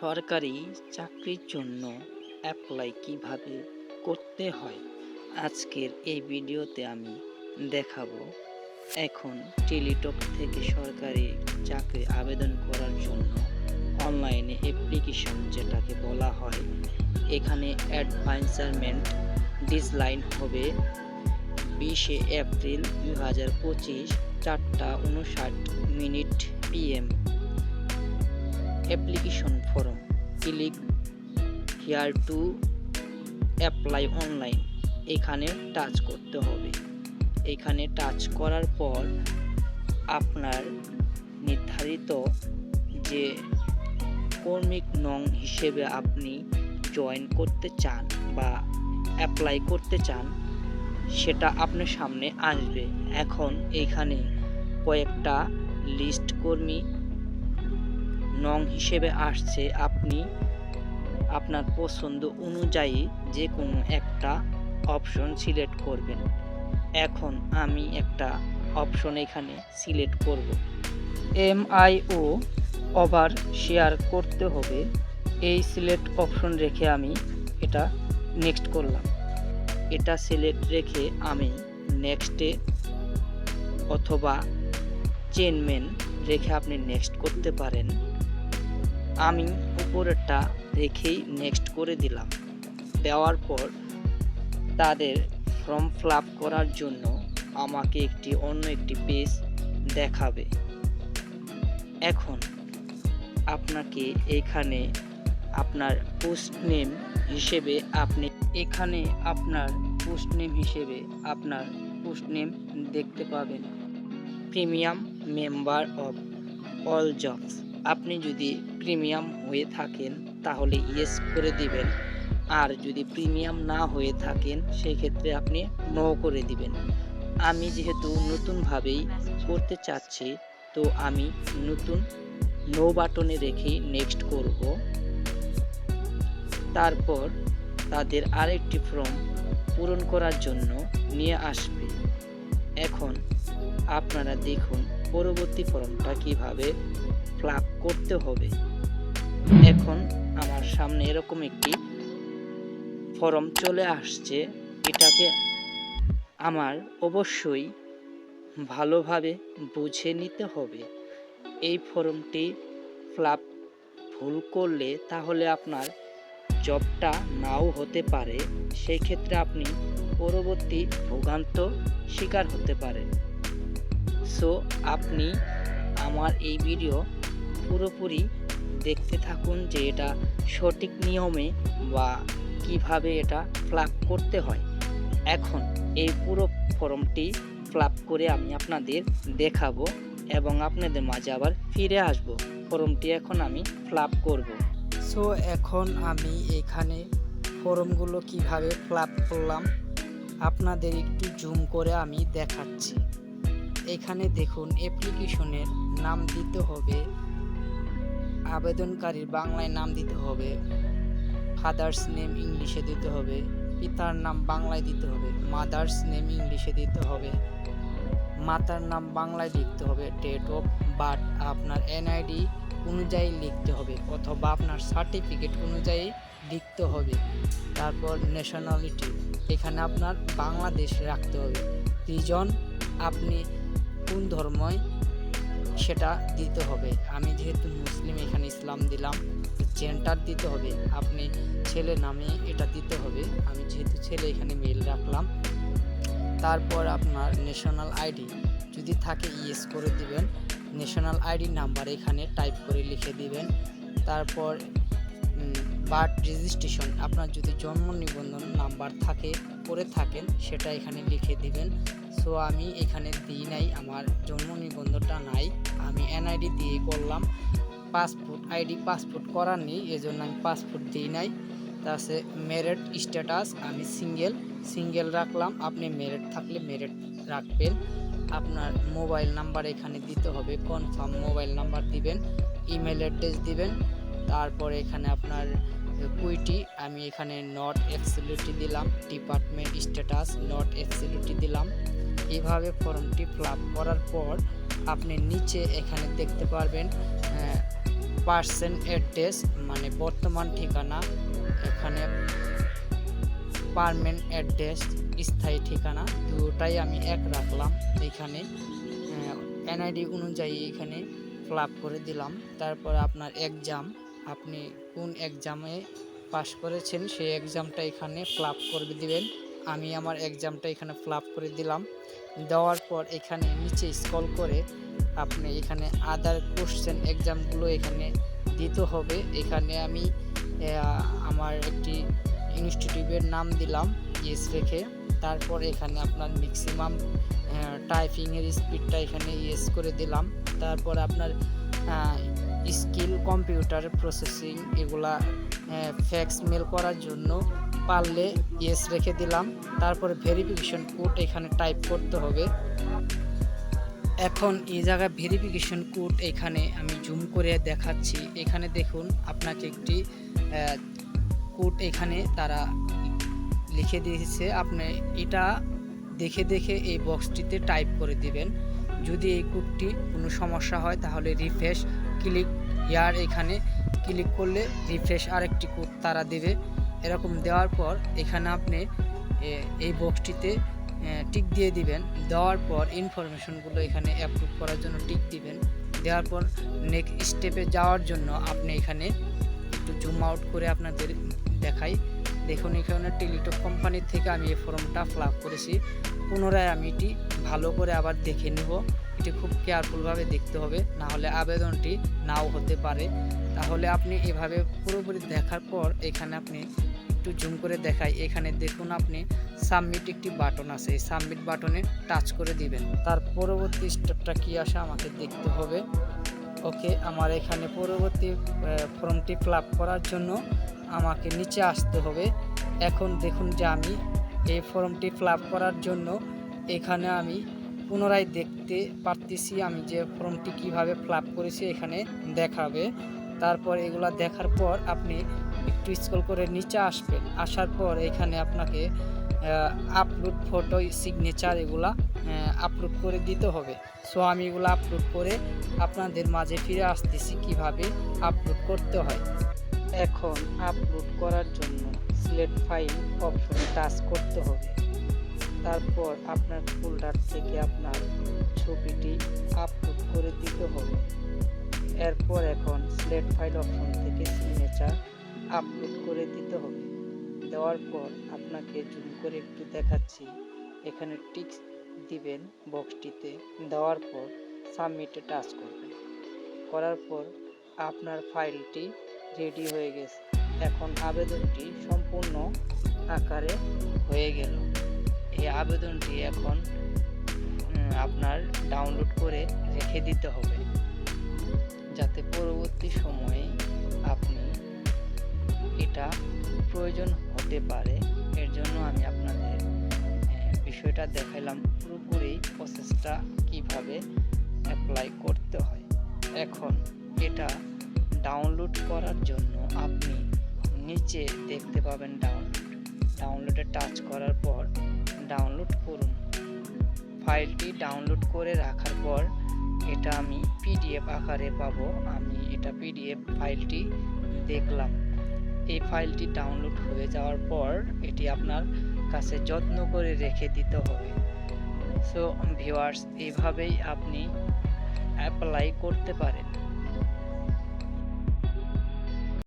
সরকারি চাকরির জন্য অ্যাপ্লাই কীভাবে করতে হয়? আজকের এই ভিডিওতে আমি দেখাবো এখন টেলিটক থেকে সরকারি চাকরি আবেদন করার জন্য অনলাইনে অ্যাপ্লিকেশন যেটাকে বলা হয়, এখানে অ্যাডভান্সারমেন্ট ডিসলাইন হবে বিশে এপ্রিল দু হাজার পঁচিশ চারটা উনষাট minute PM application form. Click here to apply online এখানে টাচ করতে হবে। এখানে টাচ করার পর আপনার নির্ধারিত যে কর্মিক নং হিসেবে আপনি জয়েন করতে চান বা অ্যাপ্লাই করতে চান, সেটা আপনার সামনে আসবে। এখন এখানে কয়েকটা লিস্ট কর্মী নং হিসেবে আসছে আপনি আপনার পছন্দ অনুযায়ী যে কোনো একটা অপশন সিলেক্ট করবেন। এখন আমি একটা অপশন এখানে সিলেক্ট করব। এমআইও ওভার শেয়ার করতে হবে। এই সিলেক্ট অপশন রেখে আমি এটা নেক্সট করলাম। এটা সিলেক্ট রেখে আমি নেক্সটে অথবা চেনমেন রেখে আপনি নেক্সট করতে পারেন। আমি উপরেরটা রেখেই নেক্সট করে দিলাম। দেওয়ার পর তাদের ফর্ম ফিল আপ করার জন্য আমাকে একটি অন্য একটি পেজ দেখাবে। এখন আপনাকে এখানে আপনার পোস্ট নেম হিসেবে আপনি এখানে আপনার পোস্ট নেম হিসেবে আপনার পোস্ট নেম দেখতে পাবেন। Premium member of all jobs আপনি যদি প্রিমিয়াম হয়ে থাকেন, তাহলে ইয়েস করে দিবেন। আর যদি প্রিমিয়াম না হয়ে থাকেন সেই ক্ষেত্রে আপনি নো করে দিবেন। আমি যেহেতু নতুনভাবেই করতে চাচ্ছি, তো আমি নতুন নো বাটনে রেখেই নেক্সট করব। তারপর তাদের আরেকটি ফর্ম পূরণ করার জন্য নিয়ে আসবে। এখন আপনারা দেখুন পরবর্তী ফর্মটা কীভাবে ফ্লাপ করতে হবে। এখন আমার সামনে এরকম একটি ফর্ম চলে আসছে। এটাকে আমার অবশ্যই ভালোভাবে বুঝে নিতে হবে। এই ফর্মটি ফ্লাপ ভুল করলে তাহলে আপনার জবটা নাও হতে পারে। সেই ক্ষেত্রে আপনি পরবর্তী ভোগান্ত শিকার হতে পারেন। সো, আপনি আমার এই ভিডিও পুরোপুরি দেখতে থাকুন যে এটা সঠিক নিয়মে বা কীভাবে এটা ফ্লাপ করতে হয়। এখন এই পুরো ফর্মটি ফ্লাপ করে আমি আপনাদের দেখাবো এবং আপনাদের মাঝে আবার ফিরে আসব। ফর্মটি এখন আমি ফ্লাপ করব। সো এখন আমি এখানে ফর্মগুলো কীভাবে ফ্লাপ করলাম আপনাদের একটু জুম করে আমি দেখাচ্ছি। এখানে দেখুন অ্যাপ্লিকেশনের নাম দিতে হবে আবেদনকারীর বাংলায় নাম দিতে হবে ফাদার্স নেম ইংলিশে দিতে হবে, পিতার নাম বাংলায় দিতে হবে মাদার্স নেম ইংলিশে দিতে হবে, মাতার নাম বাংলায় লিখতে হবে ডেট অফ বার্থ আপনার এনআইডি অনুযায়ী লিখতে হবে, অথবা আপনার সার্টিফিকেট অনুযায়ী লিখতে হবে, তারপর ন্যাশনালিটি এখানে আপনার বাংলাদেশ রাখতে হবে রিজন আপনি কোন ধর্ময় সেটা দিতে হবে। আমি যেহেতু মুসলিম, এখানে ইসলাম দিলাম জেন্টার দিতে হবে। আপনি ছেলে নামে এটা দিতে হবে। আমি যেহেতু ছেলে, এখানে মেল রাখলাম। তারপর আপনার ন্যাশনাল আইডি যদি থাকে ইয়েস করে দিবেন। ন্যাশনাল আইডি নাম্বার এখানে টাইপ করে লিখে দিবেন। তারপর বার্থ রেজিস্ট্রেশন আপনার যদি জন্ম নিবন্ধন নাম্বার থাকে, করে থাকেন, সেটা এখানে লিখে দিবেন। সো আমি এখানে দিই নাই, আমার জন্ম নিবন্ধনটা নাই। আমি এনআইডি দিয়ে করলাম, পাসপোর্ট আইডি পাসপোর্ট করার নেই, এজন্য আমি পাসপোর্ট দিই নাই। তাছে মেরিট স্ট্যাটাস আমি সিঙ্গেল সিঙ্গেল রাখলাম। আপনি মেরিট থাকলে মেরিট রাখবেন। আপনার মোবাইল নাম্বার এখানে দিতে হবে কনফার্ম মোবাইল নাম্বার দিবেন ইমেল অ্যাড্রেস দিবেন। তারপরে এখানে আপনার কুইটি আমি এখানে নট এক্সিলিটি দিলাম ডিপার্টমেন্ট স্ট্যাটাস নট এক্সিলিটি দিলাম। এইভাবে ফর্মটি ফিল করার পর আপনি নিচে এখানে দেখতে পারবেন পার্সেন্ট অ্যাড্রেস মানে বর্তমান ঠিকানা, এখানে পারমানেন্ট অ্যাড্রেস স্থায়ী ঠিকানা, দুটাই আমি এক রাখলাম, এখানে এনআইডি অনুযায়ী এখানে ফ্লাপ করে দিলাম, তারপর আপনার এক্সাম আপনি কোন এক্সামে পাস করেছেন, সেই এক্সামটা এখানে ফ্লাপ করে দিবেন আমি আমার এক্সামটা এখানে ফ্লাপ করে দিলাম। দেওয়ার পর এখানে নিচে স্ক্রল করে আপনি এখানে আদার কোশ্চেন এক্সামগুলো এখানে দিতে হবে। এখানে আমি আমার একটি ইনস্টিটিউটের নাম দিলাম ইয়েস রেখে। তারপর এখানে আপনার ম্যাক্সিমাম টাইপিংয়ের স্পিডটা এখানে ইয়েস করে দিলাম। তারপর আপনার স্কিল কম্পিউটার প্রসেসিং এগুলা ফ্যাক্স মেল করার জন্য পারলে ইয়েস রেখে দিলাম। তারপরে ভেরিফিকেশন কোড এখানে টাইপ করতে হবে। এখন এই জায়গায় ভেরিফিকেশন কোড এখানে আমি জুম করে দেখাচ্ছি। এখানে দেখুন, আপনাকে একটি কোড এখানে তারা লিখে দিয়েছে। আপনি এটা দেখে দেখে এই বক্সটিতে টাইপ করে দিবেন। যদি এই কোডটি কোনো সমস্যা হয়, তাহলে রিফ্রেশ ক্লিক ইয়ার এখানে ক্লিক করলে রিফ্রেশ আরেকটি কোড তারা দেবে। এরকম দেওয়ার পর এখানে আপনি এই বক্সটিতে টিক দিয়ে দিবেন। দেওয়ার পর ইনফরমেশনগুলো এখানে অ্যাপ্রুভ করার জন্য টিক দিবেন। দেওয়ার পর নেক্সট স্টেপে যাওয়ার জন্য আপনি এখানে একটু জুম আউট করে আপনাদের দেখাই। দেখুন, এখানে টেলিটক কোম্পানির থেকে আমি এই ফর্মটা ফিল আপ করেছি। পুনরায় আমি এটি ভালো করে আবার দেখে নিব। এটি খুব কেয়ারফুলভাবে দেখতে হবে না হলে আবেদনটি নাও হতে পারে। তাহলে আপনি এভাবে পুরোপুরি দেখার পর এখানে আপনি একটু জুম করে দেখাই। এখানে দেখুন আপনি সাবমিট একটি বাটন আছে, এই সাবমিট বাটনে টাচ করে দিবেন। তার পরবর্তী স্টেপটা কি আসে আমাকে দেখতে হবে। ওকে আমার এখানে পরবর্তী ফর্মটি ফিল করার জন্য আমাকে নিচে আসতে হবে। এখন দেখুন যে আমি এই ফর্মটি ফিল করার জন্য এখানে আমি পুনরায় দেখতে পারতেছি আমি যে ফর্মটি কীভাবে ফিল আপ করেছি এখানে দেখাবে। তারপর এগুলা দেখার পর আপনি একটু স্ক্রল করে নিচে আসবেন। আসার পর এখানে আপনাকে আপলোড ফটো সিগনেচার এগুলা আপলোড করে দিতে হবে। সো আমি এগুলো আপলোড করে আপনাদের মাঝে ফিরে আসতেছি কীভাবে আপলোড করতে হয়। এখন আপলোড করার জন্য সিলেক্ট ফাইল অপশনে টাচ করতে হবে। তারপর আপনার ফোল্ডার থেকে আপনার ছবিটি আপলোড করে দিতে হবে। এরপর এখন সিলেক্ট ফাইল অপশন থেকে সিগনেচার আপলোড করে দিতে হবে। দেওয়ার পর আপনাকে জুম করে একটু দেখাচ্ছি। এখানে টিক্স দিবেন বক্সটিতে দেওয়ার পর সাবমিটে টাচ করবেন। করার পর আপনার ফাইলটি রেডি হয়ে গেছে। এখন আবেদনটি সম্পূর্ণ আকারে হয়ে গেল। এই আবেদনটি এখন আপনার ডাউনলোড করে রেখে দিতে হবে। যাতে পরবর্তী সময়ে আপনি এটা প্রয়োজন হতে পারে। এর জন্য আমি আপনাদের বিষয়টা দেখাইলাম। পুরোপুরি প্রসেসটা কীভাবে অ্যাপ্লাই করতে হয়। এখন এটা ডাউনলোড করার জন্য আপনি নিচে দেখতে পাবেন ডাউনলোড ডাউনলোডে টাচ করার পর ডাউনলোড করুন। ফাইলটি ডাউনলোড করে রাখার পর এটা আমি পিডিএফ আকারে পাবো। আমি এটা পিডিএফ ফাইলটি দেখলাম। এই ফাইলটি ডাউনলোড হয়ে যাওয়ার পর এটি আপনার কাছে যত্ন করে রেখে দিতে হবে। সো ভিউয়ার্স এইভাবেই আপনি অ্যাপ্লাই করতে পারেন।